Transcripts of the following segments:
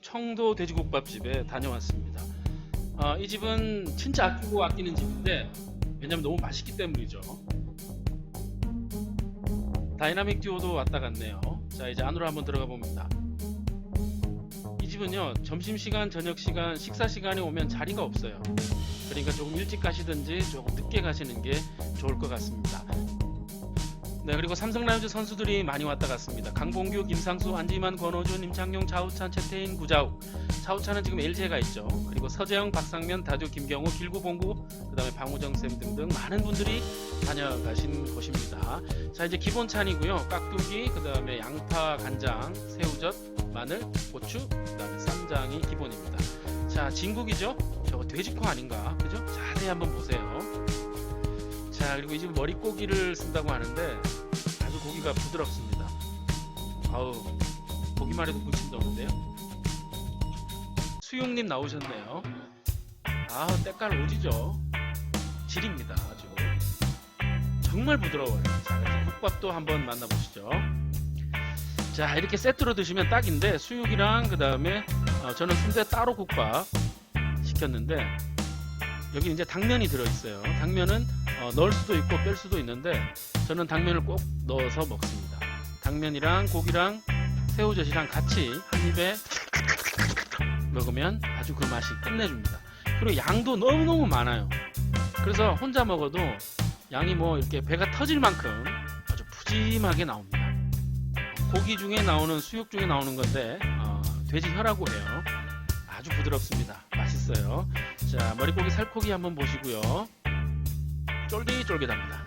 청도 돼지국밥집에 다녀왔습니다. 아, 이 집은 진짜 아끼고 아끼는 집인데 왜냐면 너무 맛있기 때문이죠. 다이나믹 듀오도 왔다 갔네요. 자 이제 안으로 한번 들어가 봅니다. 이 집은요 점심 시간, 저녁 시간, 식사 시간에 오면 자리가 없어요. 그러니까 조금 일찍 가시든지 조금 늦게 가시는 게 좋을 것 같습니다. 네 그리고 삼성 라이온즈 선수들이 많이 왔다 갔습니다. 강봉규, 김상수, 안지만, 권호준, 임창용, 좌우찬, 최태인, 구자욱. 차우찬은 지금 LG에 가 있죠. 그리고 서재영, 박상면, 다주, 김경호, 길구 봉구, 그다음에 방우정 쌤 등등 많은 분들이 다녀가신 곳입니다. 자 이제 기본 찬이고요. 깍두기, 그다음에 양파, 간장, 새우젓, 마늘, 고추, 그다음에 쌈장이 기본입니다. 자 진국이죠. 저거 돼지코 아닌가? 그죠? 자세히 한번 보세요. 자 그리고 이집 머릿고기를 쓴다고 하는데 아주 고기가 부드럽습니다. 아우 보기만 해도 군침 도는데요. 수용님 나오셨네요. 아 때깔 오지죠. 질입니다 아주. 정말 부드러워요. 자 이제 국밥도 한번 만나보시죠. 자 이렇게 세트로 드시면 딱인데 수육이랑 그 다음에 저는 순대 따로 국밥 시켰는데 여기 이제 당면이 들어있어요. 당면은 어, 넣을 수도 있고 뺄 수도 있는데 저는 당면을 꼭 넣어서 먹습니다. 당면이랑 고기랑 새우젓이랑 같이 한 입에 먹으면 아주 그 맛이 끝내줍니다. 그리고 양도 너무너무 많아요. 그래서 혼자 먹어도 양이 뭐 이렇게 배가 터질 만큼 아주 푸짐하게 나옵니다. 고기 중에 나오는 수육 중에 나오는 건데 어, 돼지 혀라고 해요. 아주 부드럽습니다. 맛있어요. 자 머릿고기 살코기 한번 보시고요. 쫄깃쫄깃합니다.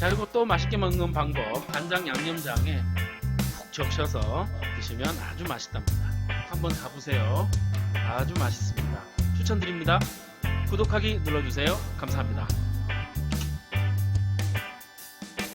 자 그리고 또 맛있게 먹는 방법 간장 양념장에 푹 적셔서 드시면 아주 맛있답니다. 한번 가보세요. 아주 맛있습니다. 추천드립니다. 구독하기 눌러주세요. 감사합니다.